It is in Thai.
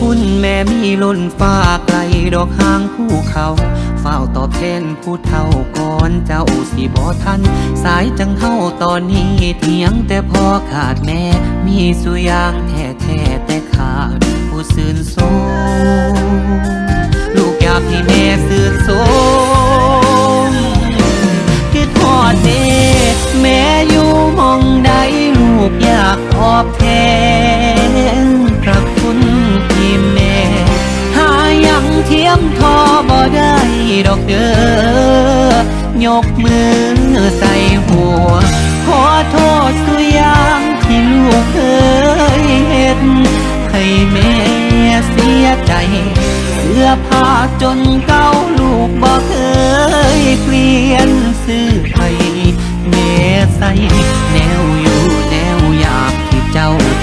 คุณแม่มีล้นฟ้าไกลดอกหางภูเขาเฝ้าตอบแทนผู้เฒ่าก่อนเจ้าสิบ่ทัน สายจังเฮาตอนนี้เทียงแต่พอขาดแม่ มีสุยางแท้แท้แต่ขาด ผู้ซื่นโสมลูกอยากให้แม่ซื่นโสม งพระคุณพี่แม่ หายังเทียมทอบ่ได้ดอกเด้อยกมือใส่หัว ขอโทษสุย่างที่ลูกเคยเห็นให้แม่เสียใจ เสื้อผ้าจนเก่าลูกบ่เคยเปลี่ยนซื้อให้แม่ใส่